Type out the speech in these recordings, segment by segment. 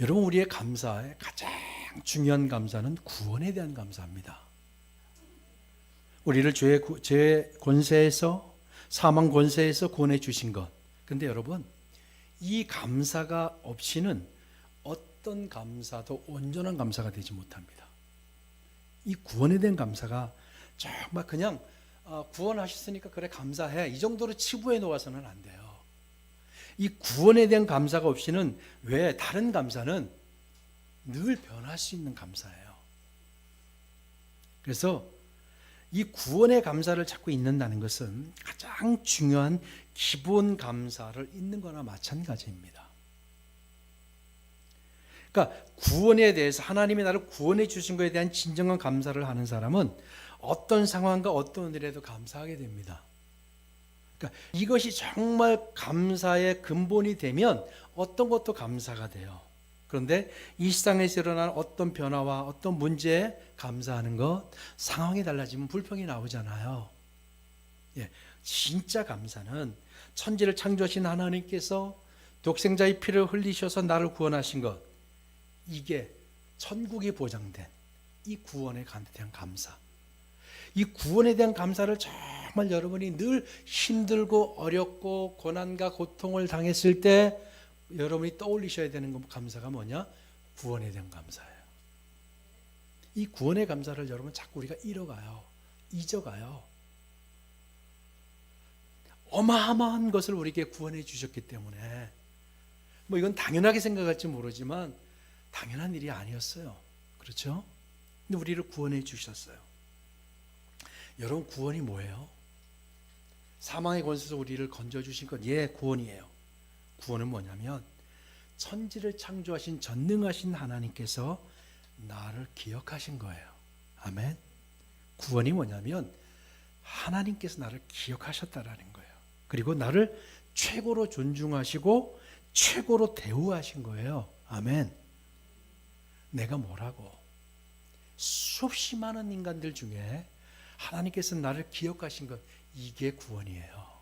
여러분 우리의 감사의 가장 중요한 감사는 구원에 대한 감사입니다. 우리를 죄의, 권세에서 사망 권세에서 구원해 주신 것. 근데 여러분 이 감사가 없이는 어떤 감사도 온전한 감사가 되지 못합니다. 이 구원에 대한 감사가 정말 그냥 아, 구원하셨으니까 그래 감사해 이 정도로 치부해 놓아서는 안 돼요. 이 구원에 대한 감사가 없이는 왜 다른 감사는 늘 변할 수 있는 감사예요. 그래서 이 구원의 감사를 찾고 있는다는 것은 가장 중요한 기본 감사를 잊는 거나 마찬가지입니다. 그러니까 구원에 대해서 하나님이 나를 구원해 주신 것에 대한 진정한 감사를 하는 사람은 어떤 상황과 어떤 일에도 감사하게 됩니다. 그러니까 이것이 정말 감사의 근본이 되면 어떤 것도 감사가 돼요. 그런데 이 세상에서 일어난 어떤 변화와 어떤 문제에 감사하는 것, 상황이 달라지면 불평이 나오잖아요. 예, 진짜 감사는 천지를 창조하신 하나님께서 독생자의 피를 흘리셔서 나를 구원하신 것, 이게 천국이 보장된 이 구원에 대한 감사. 이 구원에 대한 감사를 정말 여러분이 늘 힘들고 어렵고 고난과 고통을 당했을 때 여러분이 떠올리셔야 되는 건 감사가 뭐냐? 구원에 대한 감사예요. 이 구원의 감사를 여러분 자꾸 우리가 잃어가요. 잊어가요. 어마어마한 것을 우리에게 구원해 주셨기 때문에 뭐 이건 당연하게 생각할지 모르지만 당연한 일이 아니었어요. 그렇죠? 근데 우리를 구원해 주셨어요. 여러분 구원이 뭐예요? 사망의 권세에서 우리를 건져 주신 것 예, 구원이에요. 구원은 뭐냐면 천지를 창조하신 전능하신 하나님께서 나를 기억하신 거예요. 아멘. 구원이 뭐냐면 하나님께서 나를 기억하셨다라는 거예요. 그리고 나를 최고로 존중하시고 최고로 대우하신 거예요. 아멘. 내가 뭐라고? 수없이 많은 인간들 중에 하나님께서 나를 기억하신 것 이게 구원이에요.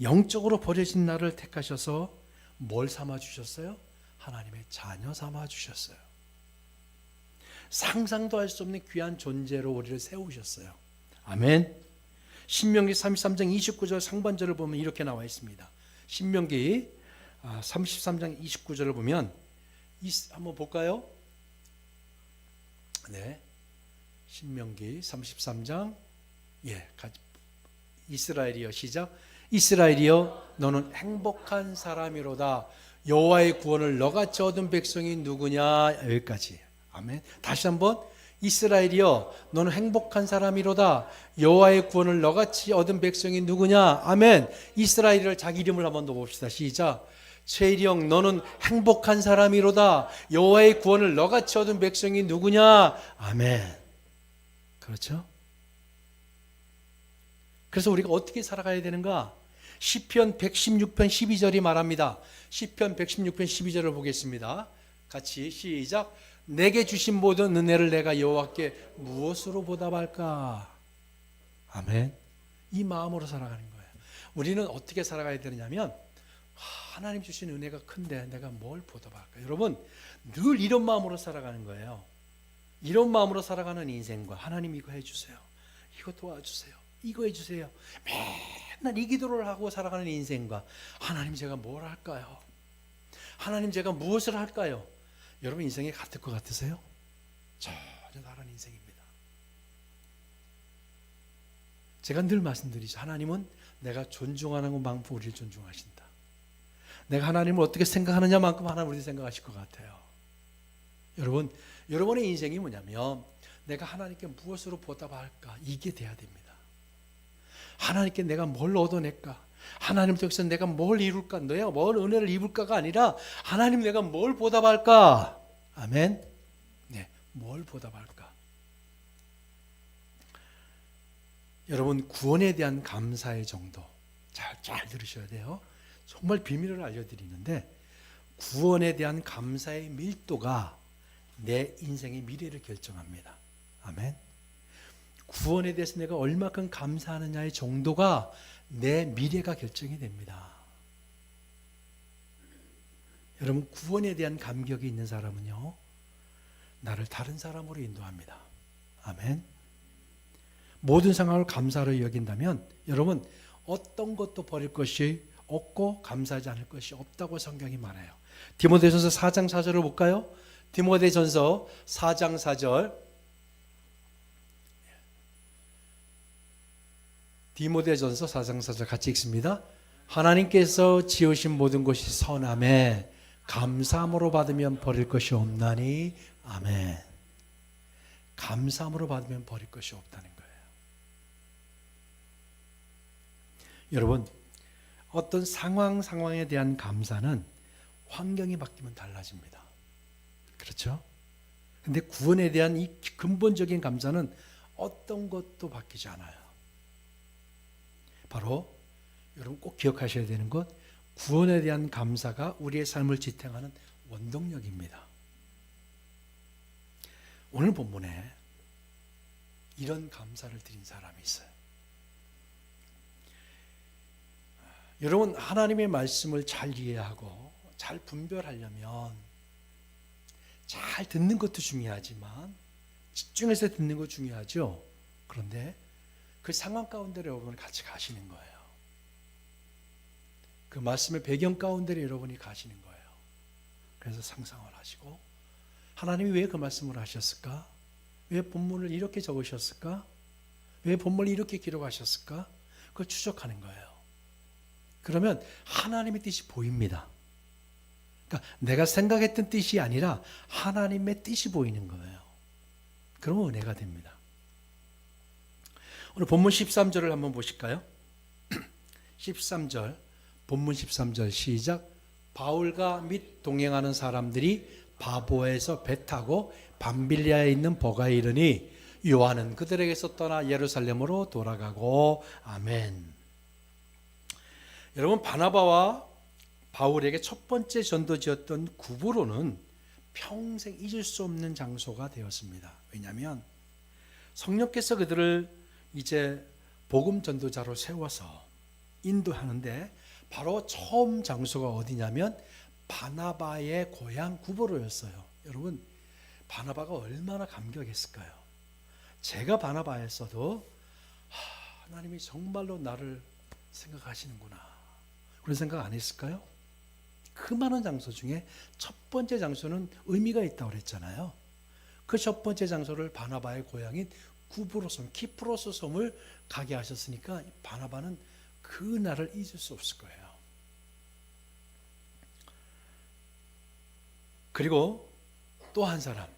영적으로 버려진 나를 택하셔서 뭘 삼아 주셨어요? 하나님의 자녀 삼아 주셨어요. 상상도 할 수 없는 귀한 존재로 우리를 세우셨어요. 아멘. 신명기 33장 29절 상반절을 보면 이렇게 나와 있습니다. 신명기 33장 29절을 보면 한번 볼까요? 네. 신명기 33장 예, 이스라엘이여 시작. 이스라엘이여 너는 행복한 사람이로다. 여호와의 구원을 너같이 얻은 백성이 누구냐? 여기까지. 아멘. 다시 한번 이스라엘이여 너는 행복한 사람이로다. 여호와의 구원을 너같이 얻은 백성이 누구냐? 아멘. 이스라엘을 자기 이름을 한번 더 봅시다. 시작. 최일영 너는 행복한 사람이로다. 여호와의 구원을 너같이 얻은 백성이 누구냐? 아멘. 그렇죠? 그래서 우리가 어떻게 살아가야 되는가? 시편 116편 12절이 말합니다. 시편 116편 12절을 보겠습니다. 같이 시작. 내게 주신 모든 은혜를 내가 여호와께 무엇으로 보답할까? 아멘. 이 마음으로 살아가는 거예요. 우리는 어떻게 살아가야 되느냐면 하나님 주신 은혜가 큰데 내가 뭘 보답할까? 여러분 늘 이런 마음으로 살아가는 거예요. 이런 마음으로 살아가는 인생과 하나님 이거 해주세요. 이거 도와주세요. 이거 해주세요. 맨날 이 기도를 하고 살아가는 인생과 하나님 제가 뭘 할까요? 하나님 제가 무엇을 할까요? 여러분 인생이 같을 것 같으세요? 전혀 다른 인생입니다. 제가 늘 말씀드리죠. 하나님은 내가 존중하는 것만큼 우리를 존중하신다. 내가 하나님을 어떻게 생각하느냐만큼 하나님 우리 생각하실 것 같아요. 여러분, 여러분의 인생이 뭐냐면 내가 하나님께 무엇으로 보답할까 이게 돼야 됩니다. 하나님께 내가 뭘 얻어낼까? 하나님 쪽에서 내가 뭘 이룰까? 너야 뭘 은혜를 입을까가 아니라 하나님 내가 뭘 보답할까? 아멘. 네, 뭘 보답할까? 여러분 구원에 대한 감사의 정도 잘 잘 들으셔야 돼요. 정말 비밀을 알려드리는데 구원에 대한 감사의 밀도가 내 인생의 미래를 결정합니다. 아멘. 구원에 대해서 내가 얼마큼 감사하느냐의 정도가 내 미래가 결정이 됩니다. 여러분 구원에 대한 감격이 있는 사람은요. 나를 다른 사람으로 인도합니다. 아멘. 모든 상황을 감사로 여긴다면 여러분 어떤 것도 버릴 것이 없고 감사하지 않을 것이 없다고 성경이 말해요. 디모데전서 4장 4절을 볼까요? 디모데전서 4장 4절 디모데전서 4장 4절 같이 읽습니다. 하나님께서 지으신 모든 것이 선함에 감사함으로 받으면 버릴 것이 없나니 아멘. 감사함으로 받으면 버릴 것이 없다는 거예요. 여러분 어떤 상황 상황에 대한 감사는 환경이 바뀌면 달라집니다. 그렇죠? 근데 구원에 대한 이 근본적인 감사는 어떤 것도 바뀌지 않아요. 바로 여러분 꼭 기억하셔야 되는 것 구원에 대한 감사가 우리의 삶을 지탱하는 원동력입니다. 오늘 본문에 이런 감사를 드린 사람이 있어요. 여러분 하나님의 말씀을 잘 이해하고 잘 분별하려면 잘 듣는 것도 중요하지만 집중해서 듣는 것 중요하죠. 그런데 그 상황 가운데로 여러분 같이 가시는 거예요. 그 말씀의 배경 가운데로 여러분이 가시는 거예요. 그래서 상상을 하시고 하나님이 왜 그 말씀을 하셨을까? 왜 본문을 이렇게 적으셨을까? 왜 본문을 이렇게 기록하셨을까? 그걸 추적하는 거예요. 그러면 하나님의 뜻이 보입니다. 그러니까 내가 생각했던 뜻이 아니라 하나님의 뜻이 보이는 거예요. 그러면 은혜가 됩니다. 오늘 본문 13절을 한번 보실까요? 13절 본문 13절 시작 바울과 및 동행하는 사람들이 바보에서 배 타고 밤빌리아에 있는 버가에 이르니 요한은 그들에게서 떠나 예루살렘으로 돌아가고 아멘. 여러분 바나바와 바울에게 첫 번째 전도지였던 구브로는 평생 잊을 수 없는 장소가 되었습니다. 왜냐하면 성령께서 그들을 이제 복음 전도자로 세워서 인도하는데 바로 처음 장소가 어디냐면 바나바의 고향 구보로였어요. 여러분 바나바가 얼마나 감격했을까요? 제가 바나바였어도 하, 하나님이 정말로 나를 생각하시는구나 그런 생각 안 했을까요? 그 많은 장소 중에 첫 번째 장소는 의미가 있다고 그랬잖아요. 그 첫 번째 장소를 바나바의 고향인 구브로스 섬, 키프로스 섬을 가게 하셨으니까 바나바는 그 날을 잊을 수 없을 거예요. 그리고 또 한 사람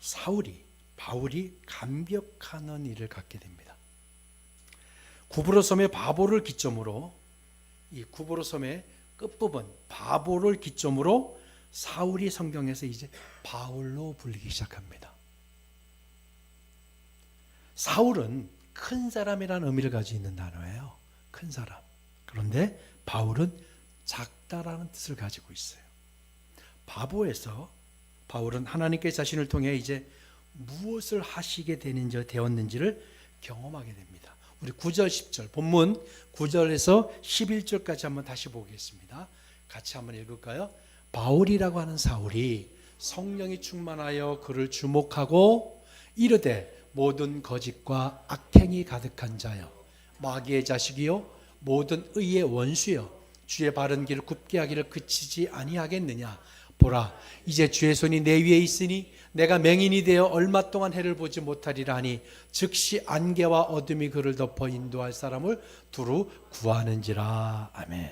사울이 바울이 감격하는 일을 갖게 됩니다. 구브로 섬의 바보를 기점으로 이 구브로 섬의 끝부분 바보를 기점으로 사울이 성경에서 이제 바울로 불리기 시작합니다. 사울은 큰 사람이라는 의미를 가지고 있는 단어예요. 큰 사람. 그런데 바울은 작다라는 뜻을 가지고 있어요. 바보에서 바울은 하나님께 자신을 통해 이제 무엇을 하시게 되는지 되었는지를 경험하게 됩니다. 우리 9절 10절 본문 9절에서 11절까지 한번 다시 보겠습니다. 같이 한번 읽을까요? 바울이라고 하는 사울이 성령이 충만하여 그를 주목하고 이르되 모든 거짓과 악행이 가득한 자여 마귀의 자식이요 모든 의의 원수여 주의 바른 길을 굽게 하기를 그치지 아니하겠느냐 보라 이제 주의 손이 내 위에 있으니 내가 맹인이 되어 얼마 동안 해를 보지 못하리라 하니 즉시 안개와 어둠이 그를 덮어 인도할 사람을 두루 구하는지라 아멘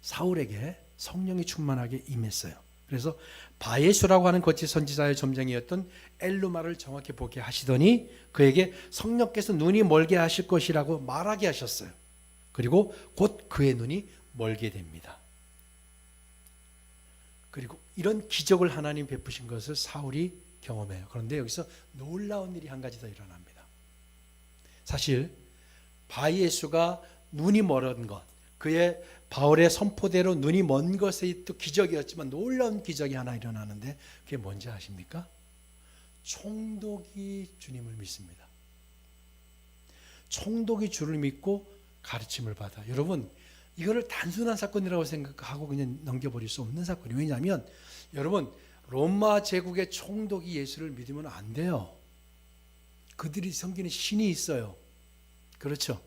사울에게 성령이 충만하게 임했어요 그래서 바예수라고 하는 거짓 선지자의 점쟁이였던 엘루마를 정확히 보게 하시더니 그에게 성령께서 눈이 멀게 하실 것이라고 말하게 하셨어요. 그리고 곧 그의 눈이 멀게 됩니다. 그리고 이런 기적을 하나님 베푸신 것을 사울이 경험해요. 그런데 여기서 놀라운 일이 한 가지 더 일어납니다. 사실 바예수가 눈이 멀은 것, 그의 바울의 선포대로 눈이 먼 것이 또 기적이었지만 놀라운 기적이 하나 일어나는데 그게 뭔지 아십니까? 총독이 주님을 믿습니다. 총독이 주를 믿고 가르침을 받아. 여러분, 이거를 단순한 사건이라고 생각하고 그냥 넘겨버릴 수 없는 사건이 왜냐하면 여러분 로마 제국의 총독이 예수를 믿으면 안 돼요. 그들이 섬기는 신이 있어요. 그렇죠.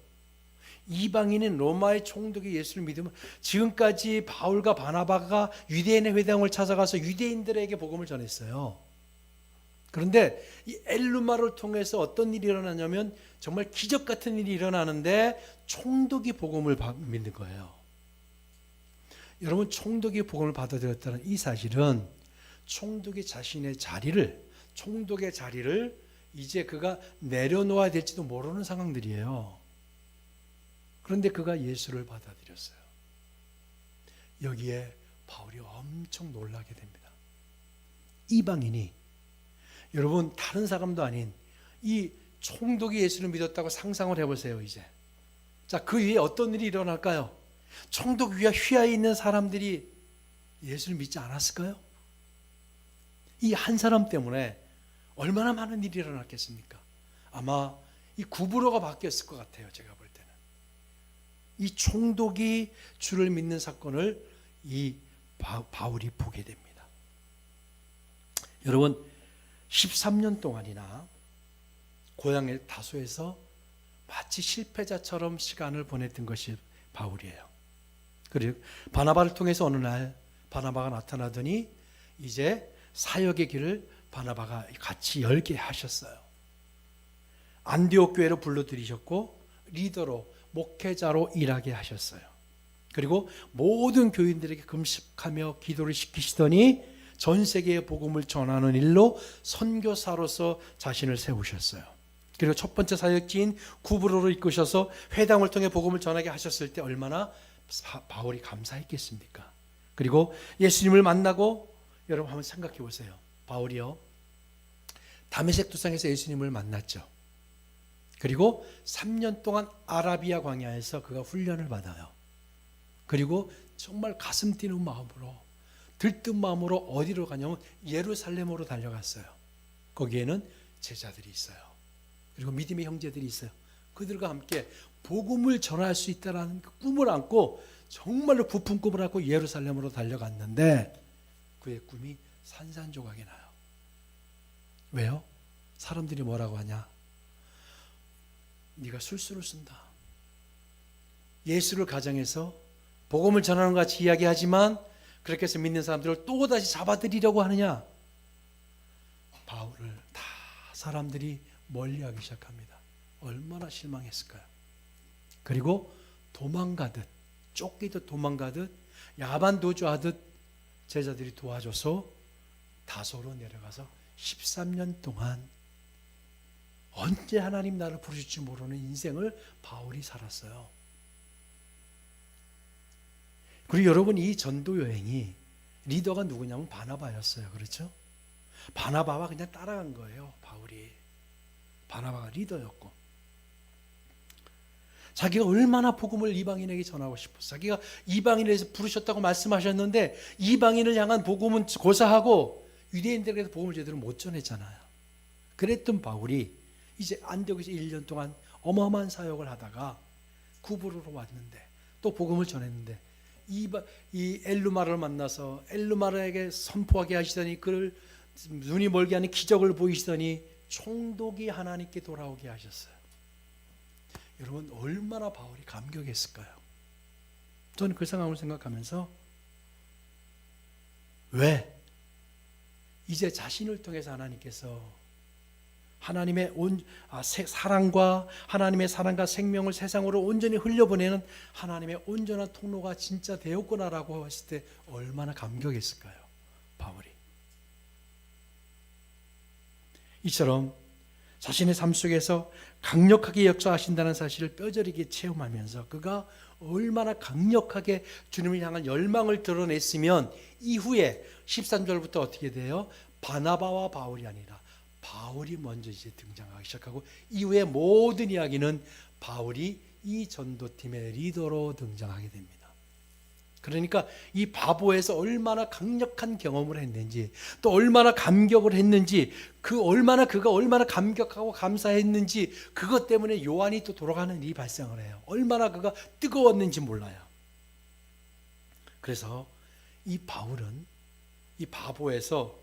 이방인인 로마의 총독이 예수를 믿으면 지금까지 바울과 바나바가 유대인의 회당을 찾아가서 유대인들에게 복음을 전했어요. 그런데 이 엘루마를 통해서 어떤 일이 일어나냐면 정말 기적 같은 일이 일어나는데 총독이 복음을 받- 믿는 거예요. 여러분 총독이 복음을 받아들였다는 이 사실은 총독이 자신의 자리를 총독의 자리를 이제 그가 내려놓아야 될지도 모르는 상황들이에요. 그런데 그가 예수를 받아들였어요. 여기에 바울이 엄청 놀라게 됩니다. 이방인이 여러분 다른 사람도 아닌 이 총독이 예수를 믿었다고 상상을 해보세요 이제. 자 그 위에 어떤 일이 일어날까요? 총독 위에 휘하에 있는 사람들이 예수를 믿지 않았을까요? 이 한 사람 때문에 얼마나 많은 일이 일어났겠습니까? 아마 이 구부로가 바뀌었을 것 같아요 제가 볼 때는. 이 총독이 주를 믿는 사건을 이 바, 바울이 보게 됩니다. 여러분 13년 동안이나 고향의 다소에서 마치 실패자처럼 시간을 보냈던 것이 바울이에요. 그리고 바나바를 통해서 어느 날 바나바가 나타나더니 이제 사역의 길을 바나바가 같이 열게 하셨어요. 안디옥 교회로 불러들이셨고 리더로 목회자로 일하게 하셨어요. 그리고 모든 교인들에게 금식하며 기도를 시키시더니 전 세계에 복음을 전하는 일로 선교사로서 자신을 세우셨어요. 그리고 첫 번째 사역지인 구브로를 이끄셔서 회당을 통해 복음을 전하게 하셨을 때 얼마나 바- 바울이 감사했겠습니까? 그리고 예수님을 만나고 여러분 한번 생각해 보세요. 바울이요. 다메섹 두상에서 예수님을 만났죠. 그리고 3년 동안 아라비아 광야에서 그가 훈련을 받아요. 그리고 정말 가슴 뛰는 마음으로 들뜬 마음으로 어디로 가냐면 예루살렘으로 달려갔어요. 거기에는 제자들이 있어요. 그리고 믿음의 형제들이 있어요. 그들과 함께 복음을 전할 수 있다라는 그 꿈을 안고 정말로 부푼 꿈을 안고 예루살렘으로 달려갔는데 그의 꿈이 산산조각이 나요. 왜요? 사람들이 뭐라고 하냐? 네가 술수를 쓴다. 예수를 가정해서 복음을 전하는 것 같이 이야기하지만 그렇게 해서 믿는 사람들을 또 다시 잡아들이려고 하느냐? 바울을 다 사람들이 멀리하기 시작합니다. 얼마나 실망했을까요? 그리고 도망가듯 쫓기듯 도망가듯 야반 도주하듯 제자들이 도와줘서 다소로 내려가서 13년 동안 언제 하나님 나를 부르실지 모르는 인생을 바울이 살았어요. 그리고 여러분 이 전도 여행이 리더가 누구냐면 바나바였어요. 그렇죠? 바나바와 그냥 따라간 거예요. 바울이. 바나바가 리더였고. 자기가 얼마나 복음을 이방인에게 전하고 싶었어. 자기가 이방인에서 부르셨다고 말씀하셨는데 이방인을 향한 복음은 고사하고 유대인들에게서 복음을 제대로 못 전했잖아요. 그랬던 바울이 이제 안디옥에서 1년 동안 어마어마한 사역을 하다가 구부로로 왔는데 또 복음을 전했는데 이, 엘루마를 만나서 엘루마르에게 선포하게 하시더니 그를 눈이 멀게 하는 기적을 보이시더니 총독이 하나님께 돌아오게 하셨어요. 여러분 얼마나 바울이 감격했을까요? 저는 그 상황을 생각하면서 왜 이제 자신을 통해서 하나님께서 하나님의 온 아, 세- 사랑과 하나님의 사랑과 생명을 세상으로 온전히 흘려보내는 하나님의 온전한 통로가 진짜 되었구나라고 했을 때 얼마나 감격했을까요? 바울이 이처럼 자신의 삶 속에서 강력하게 역사하신다는 사실을 뼈저리게 체험하면서 그가 얼마나 강력하게 주님을 향한 열망을 드러냈으면 이후에 13절부터 어떻게 돼요? 바나바와 바울이 아니라 바울이 먼저 이제 등장하기 시작하고 이후에 모든 이야기는 바울이 이 전도팀의 리더로 등장하게 됩니다. 그러니까 이 바보에서 얼마나 강력한 경험을 했는지 또 얼마나 감격을 했는지 그 얼마나 그가 얼마나 감격하고 감사했는지 그것 때문에 요한이 또 돌아가는 일이 발생을 해요. 얼마나 그가 뜨거웠는지 몰라요. 그래서 이 바울은 이 바보에서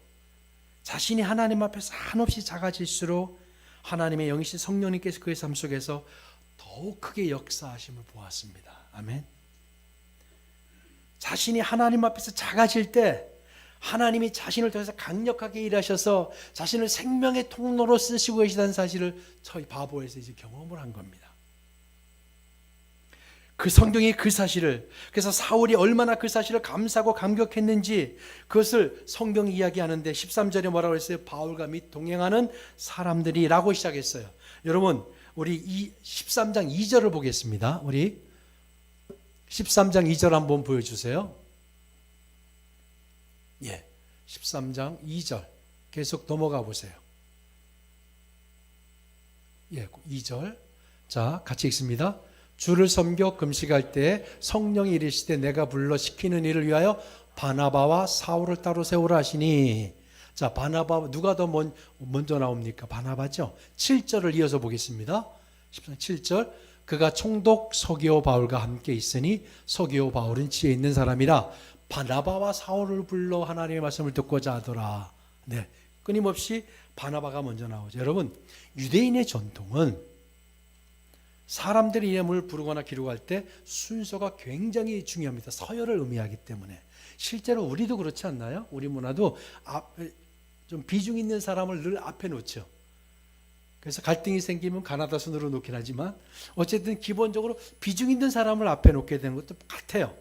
자신이 하나님 앞에서 한없이 작아질수록 하나님의 영이신 성령님께서 그의 삶 속에서 더욱 크게 역사하심을 보았습니다. 아멘. 자신이 하나님 앞에서 작아질 때 하나님이 자신을 통해서 강력하게 일하셔서 자신을 생명의 통로로 쓰시고 계시다는 사실을 저희 바보에서 이제 경험을 한 겁니다. 그 성경이 그 사실을 그래서 사울이 얼마나 그 사실을 감사하고 감격했는지 그것을 성경이 이야기하는데 13절에 뭐라고 했어요? 바울과 및 동행하는 사람들이라고 시작했어요. 여러분 우리 이 13장 2절을 보겠습니다. 우리 13장 2절 한번 보여 주세요. 예, 13장 2절 계속 넘어가 보세요. 예, 2절 자 같이 읽습니다. 주를 섬겨 금식할 때 성령이 이르시되 내가 불러 시키는 일을 위하여 바나바와 사울을 따로 세우라 하시니 자 바나바 누가 더 먼, 먼저 나옵니까? 바나바죠. 7절을 이어서 보겠습니다. 13, 7절 그가 총독 서기오 바울과 함께 있으니 서기오 바울은 지혜 있는 사람이라 바나바와 사울을 불러 하나님의 말씀을 듣고자 하더라. 네. 끊임없이 바나바가 먼저 나오죠. 여러분, 유대인의 전통은 사람들의 이름을 부르거나 기록할 때 순서가 굉장히 중요합니다. 서열을 의미하기 때문에. 실제로 우리도 그렇지 않나요? 우리 문화도 앞에 좀 비중 있는 사람을 늘 앞에 놓죠. 그래서 갈등이 생기면 가나다 순으로 놓긴 하지만 어쨌든 기본적으로 비중 있는 사람을 앞에 놓게 되는 것도 같아요.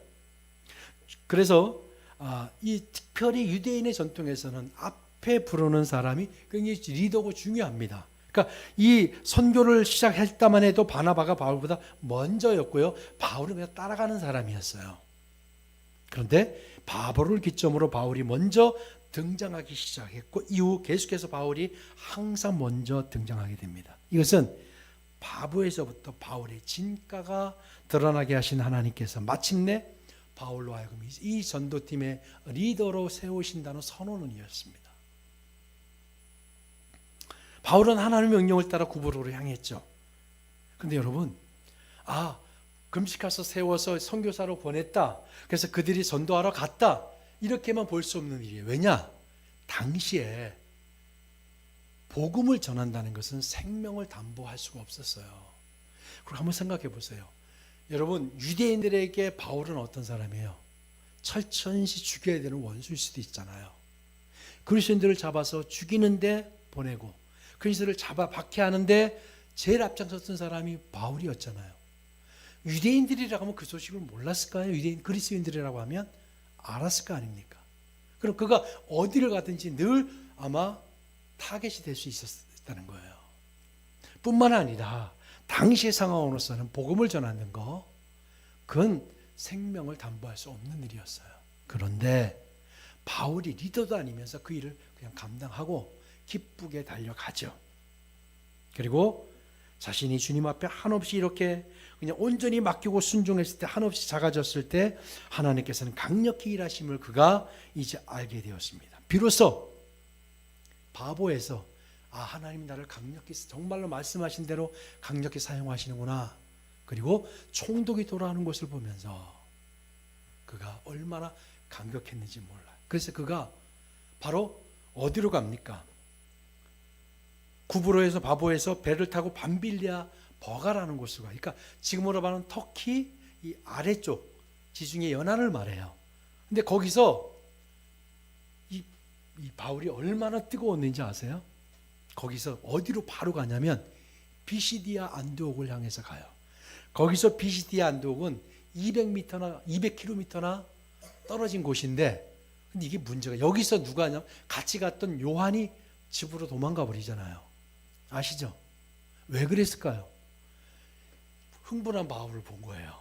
그래서 아, 이 특별히 유대인의 전통에서는 앞에 부르는 사람이 굉장히 리더고 중요합니다. 그러니까 이 선교를 시작했다만 해도 바나바가 바울보다 먼저였고요. 바울은 그냥 따라가는 사람이었어요. 그런데 바보를 기점으로 바울이 먼저 등장하기 시작했고 이후 계속해서 바울이 항상 먼저 등장하게 됩니다. 이것은 바보에서부터 바울의 진가가 드러나게 하신 하나님께서 마침내 바울로 하여금 이 전도팀의 리더로 세우신다는 선언이었습니다. 바울은 하나님의 명령을 따라 구부로로 향했죠. 근데 여러분, 아, 금식가서 세워서 선교사로 보냈다. 그래서 그들이 전도하러 갔다. 이렇게만 볼 수 없는 일이에요. 왜냐? 당시에 복음을 전한다는 것은 생명을 담보할 수가 없었어요. 그리고 한번 생각해 보세요. 여러분, 유대인들에게 바울은 어떤 사람이에요? 철천시 죽여야 되는 원수일 수도 있잖아요. 그리스도인들을 잡아서 죽이는데 보내고 그리스도를 잡아 박해하는데 제일 앞장섰던 사람이 바울이었잖아요. 유대인들이라고 하면 그 소식을 몰랐을까요? 유대인 그리스도인들이라고 하면 알았을 거 아닙니까? 그럼 그가 어디를 가든지 늘 아마 타겟이 될 수 있었다는 거예요. 뿐만 아니라 당시의 상황으로서는 복음을 전하는 거 그건 생명을 담보할 수 없는 일이었어요. 그런데 바울이 리더도 아니면서 그 일을 그냥 감당하고 기쁘게 달려가죠. 그리고 자신이 주님 앞에 한없이 이렇게 그냥 온전히 맡기고 순종했을 때 한없이 작아졌을 때 하나님께서는 강력히 일하심을 그가 이제 알게 되었습니다. 비로소 바보에서 아 하나님 나를 강력히 정말로 말씀하신 대로 강력히 사용하시는구나. 그리고 총독이 돌아오는 것을 보면서 그가 얼마나 감격했는지 몰라요. 그래서 그가 바로 어디로 갑니까? 구브로에서 바보에서 배를 타고 밤빌리아 버가라는 곳으로 가. 그러니까 지금으로 말하는 터키 이 아래쪽 지중해 연안을 말해요. 근데 거기서 이, 이 바울이 얼마나 뜨거웠는지 아세요? 거기서 어디로 바로 가냐면 비시디아 안드옥을 향해서 가요. 거기서 비시디아 안드옥은 200m나 200km나 떨어진 곳인데 근데 이게 문제가 여기서 누가 하냐 같이 갔던 요한이 집으로 도망가 버리잖아요. 아시죠? 왜 그랬을까요? 흥분한 바울을 본 거예요.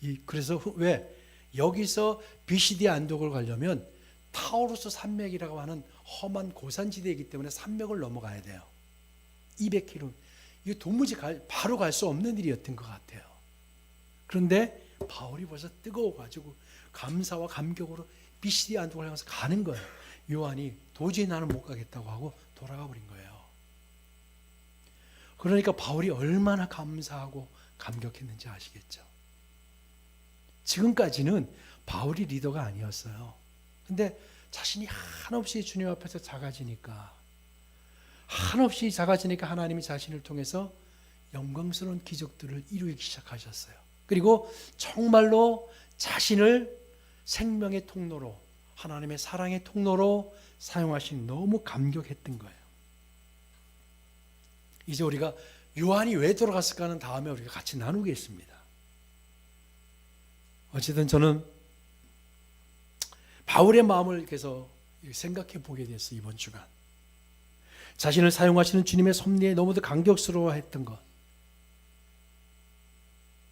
이 그래서 흥- 왜 여기서 비시디 안독을 가려면 타우루스 산맥이라고 하는 험한 고산지대이기 때문에 산맥을 넘어가야 돼요. 200km. 이거 도무지 갈, 바로 갈 수 없는 일이었던 것 같아요. 그런데 바울이 벌써 뜨거워가지고 감사와 감격으로 비시디 안독을 향해서 가는 거예요. 요한이 도저히 나는 못 가겠다고 하고 돌아가 버린 거예요. 그러니까 바울이 얼마나 감사하고 감격했는지 아시겠죠? 지금까지는 바울이 리더가 아니었어요. 근데 자신이 한없이 주님 앞에서 작아지니까 한없이 작아지니까 하나님이 자신을 통해서 영광스러운 기적들을 이루기 시작하셨어요. 그리고 정말로 자신을 생명의 통로로 하나님의 사랑의 통로로 사용하신 너무 감격했던 거예요. 이제 우리가 요한이 왜 돌아갔을까는 다음에 우리가 같이 나누겠습니다. 어쨌든 저는 바울의 마음을 계속 생각해 보게 됐어요, 이번 주간. 자신을 사용하시는 주님의 섭리에 너무도 감격스러워 했던 것.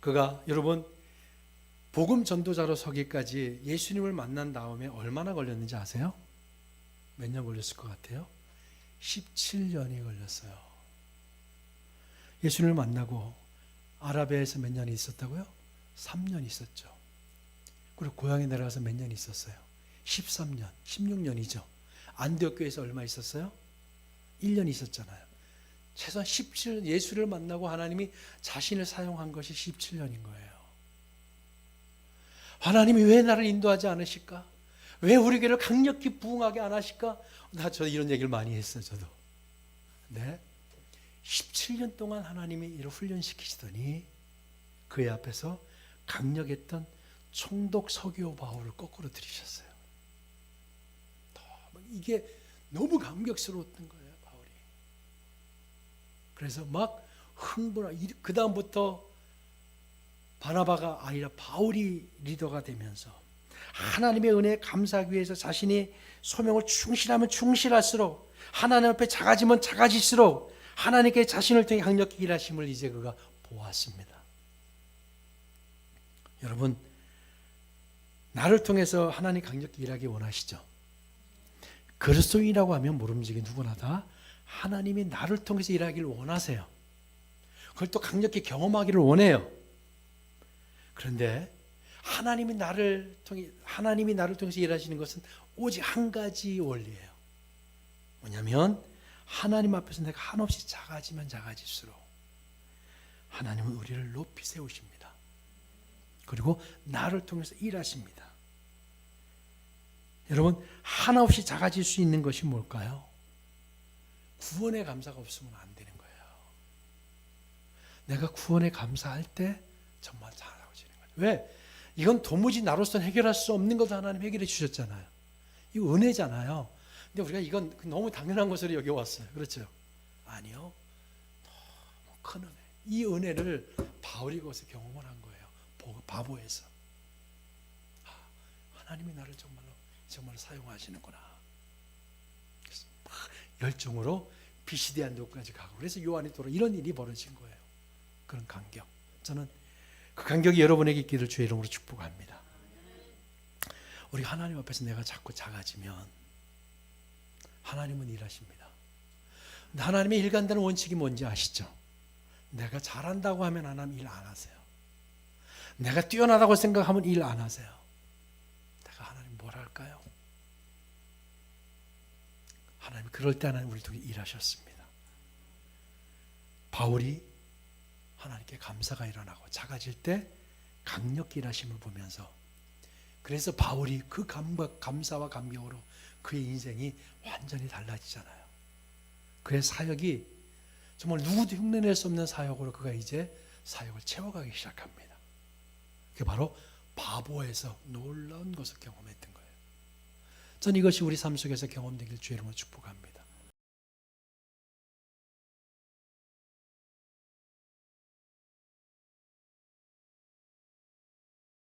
그가 여러분 복음 전도자로 서기까지 예수님을 만난 다음에 얼마나 걸렸는지 아세요? 몇 년 걸렸을 것 같아요? 17년이 걸렸어요. 예수님을 만나고 아라비아에서 몇 년 있었다고요? 3년 있었죠. 그리고 고향에 내려가서 몇 년 있었어요? 13년, 16년이죠. 안디옥 교회에서 얼마 있었어요? 1년 있었잖아요. 최소한 17년 예수를 만나고 하나님이 자신을 사용한 것이 17년인 거예요. 하나님이 왜 나를 인도하지 않으실까? 왜 우리 교회를 강력히 부흥하게 안 하실까? 나 저 이런 얘기를 많이 했어요, 저도. 네. 17년 동안 하나님이 이를 훈련시키시더니 그의 앞에서 강력했던 총독 서기오 바울을 거꾸로 들이셨어요. 너무 이게 너무 감격스러웠던 거예요, 바울이. 그래서 막 흥분하. 그 다음부터 바나바가 아니라 바울이 리더가 되면서 하나님의 은혜에 감사하기 위해서 자신이 소명을 충실하면 충실할수록 하나님 앞에 작아지면 작아질수록 하나님께 자신을 통해 강력히 일하심을 이제 그가 보았습니다. 여러분 나를 통해서 하나님 강력히 일하기 원하시죠? 그리스도인이라고 하면 모름지기 누구나 다 하나님이 나를 통해서 일하기를 원하세요. 그걸 또 강력히 경험하기를 원해요. 그런데 하나님이 나를 통해 하나님이 나를 통해서 일하시는 것은 오직 한 가지 원리예요. 뭐냐면 하나님 앞에서 내가 한없이 작아지면 작아질수록 하나님은 우리를 높이 세우십니다. 그리고 나를 통해서 일하십니다. 여러분 한없이 작아질 수 있는 것이 뭘까요? 구원의 감사가 없으면 안 되는 거예요. 내가 구원에 감사할 때 정말 잘하고지는 거예요. 왜? 이건 도무지 나로서는 해결할 수 없는 것도 하나님 해결해 주셨잖아요. 이거 은혜잖아요. 근데 우리가 이건 너무 당연한 것으로 여기 왔어요. 그렇죠? 아니요. 너무 큰 은혜. 이 은혜를 바울이 거기서 경험을 한 거예요. 바보에서. 아, 하나님이 나를 정말로 정말 사용하시는구나. 그래서 막 열정으로 비시대한 도까지 가고 그래서 요한이 돌아 이런 일이 벌어진 거예요. 그런 감격. 저는 그 감격이 여러분에게 있기를 주의 이름으로 축복합니다. 우리 하나님 앞에서 내가 자꾸 작아지면 하나님은 일하십니다. 하나님의 일간다는 원칙이 뭔지 아시죠? 내가 잘한다고 하면 하나님 일 안 하세요. 내가 뛰어나다고 생각하면 일 안 하세요. 내가 하나님 뭘 할까요? 하나님 그럴 때 하나님 우리 통해 일하셨습니다. 바울이 하나님께 감사가 일어나고 작아질 때 강력히 일하심을 보면서 그래서 바울이 그 감사와 감격으로 그의 인생이 완전히 달라지잖아요. 그의 사역이 정말 누구도 흉내낼 수 없는 사역으로 그가 이제 사역을 채워가기 시작합니다. 그게 바로 바보에서 놀라운 것을 경험했던 거예요. 전 이것이 우리 삶 속에서 경험되길 주의 이름으로 축복합니다.